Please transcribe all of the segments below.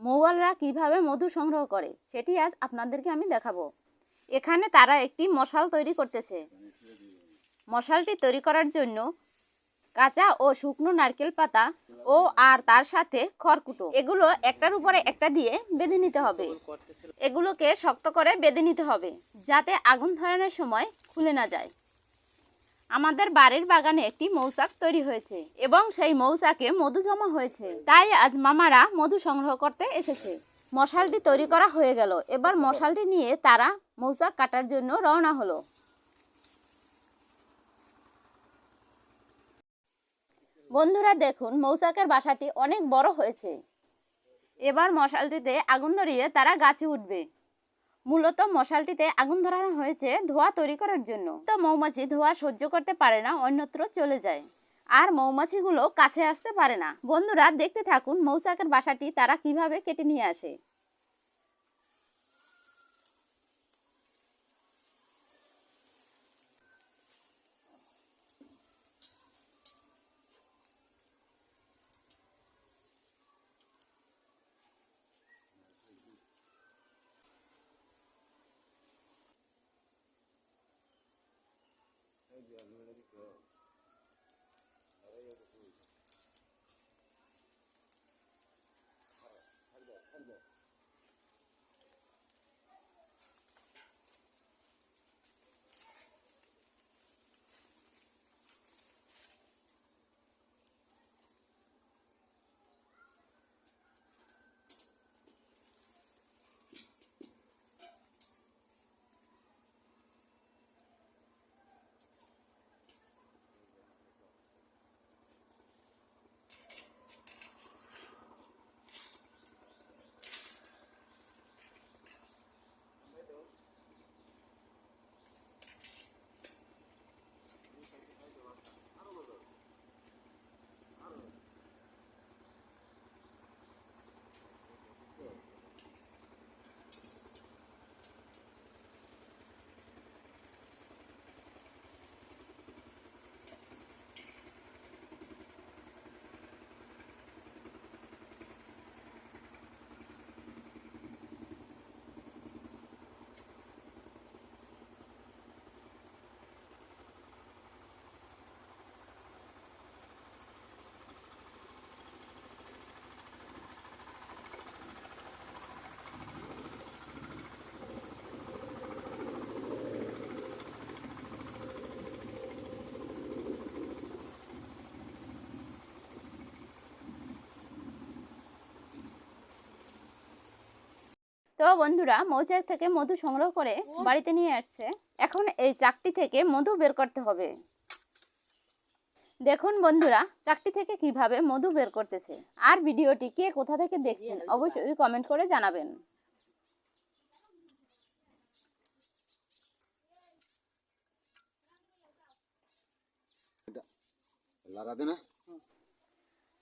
মৌয়ালরা কীভাবে মধু সংগ্রহ করে, সেটি আজ আপনাদেরকে আমি দেখাবো। এখানে তারা একটি মশাল তৈরি করতেছে। মশালটি তৈরি করার জন্য কাঁচা ও শুকনো নারকেল পাতা ও আর তার সাথে খড়কুটো। এগুলো একটার উপরে একটা দিয়ে বেঁধে নিতে হবে। এগুলোকে শক্ত করে বেঁধে নিতে হবে, যাতে আগুন ধরানোর সময় খুলে না যায়। আমাদের বাড়ির বাগানে একটি মৌচাক তৈরি হয়েছে এবং সেই মৌচাকে মধু জমা হয়েছে। তাই আজ মামারা মধু সংগ্রহ করতে এসেছে। মশালটি তৈরি করা হয়ে গেল। এবার মশালটি নিয়ে তারা মৌচাক কাটার জন্য রওনা হলো। বন্ধুরা, দেখুন, মৌচাকের বাসাটি অনেক বড় হয়েছে। এবার মশালটিতে আগুন ধরিয়ে তারা গাছে উঠবে। মূলত মশালটিতে আগুন ধরানো হয়েছে ধোঁয়া তৈরি করার জন্য। তো মৌমাছি ধোঁয়া সহ্য করতে পারে না, অন্যত্র চলে যায়। আর মৌমাছিগুলো কাছে আসতে পারে না। বন্ধুরা, দেখতে থাকুন মৌচাকের বাসাটি তারা কীভাবে কেটে নিয়ে আসে। তো বন্ধুরা মৌচাক থেকে মধু সংগ্রহ করে বাড়িতে নিয়ে আসছে। এখন এই চাকটি থেকে মধু বের করতে হবে। দেখুন বন্ধুরা চাকটি থেকে কীভাবে মধু বের করতেছে। আর ভিডিওটি কে কোথা থেকে দেখছেন অবশ্যই কমেন্ট করে জানাবেন। না।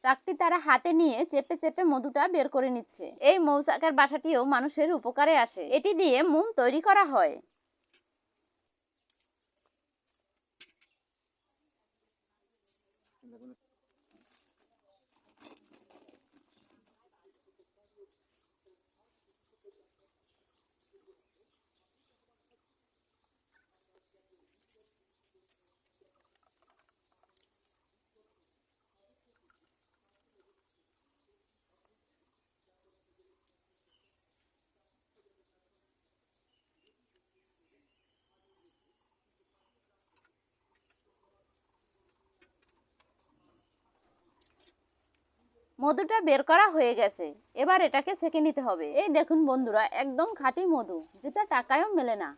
চাকটি তারা হাতে নিয়ে চেপে চেপে মধুটা বের করে নিচ্ছে। এই মৌচাকের বাসাটিও মানুষের উপকারে আসে। এটি দিয়ে মোম তৈরি করা হয়। মধুটা বের করা হয়ে গেছে। এবার এটাকে সেকে নিতে হবে। এই দেখুন বন্ধুরা, একদম খাঁটি মধু, যেটা টাকায়ও মেলে না।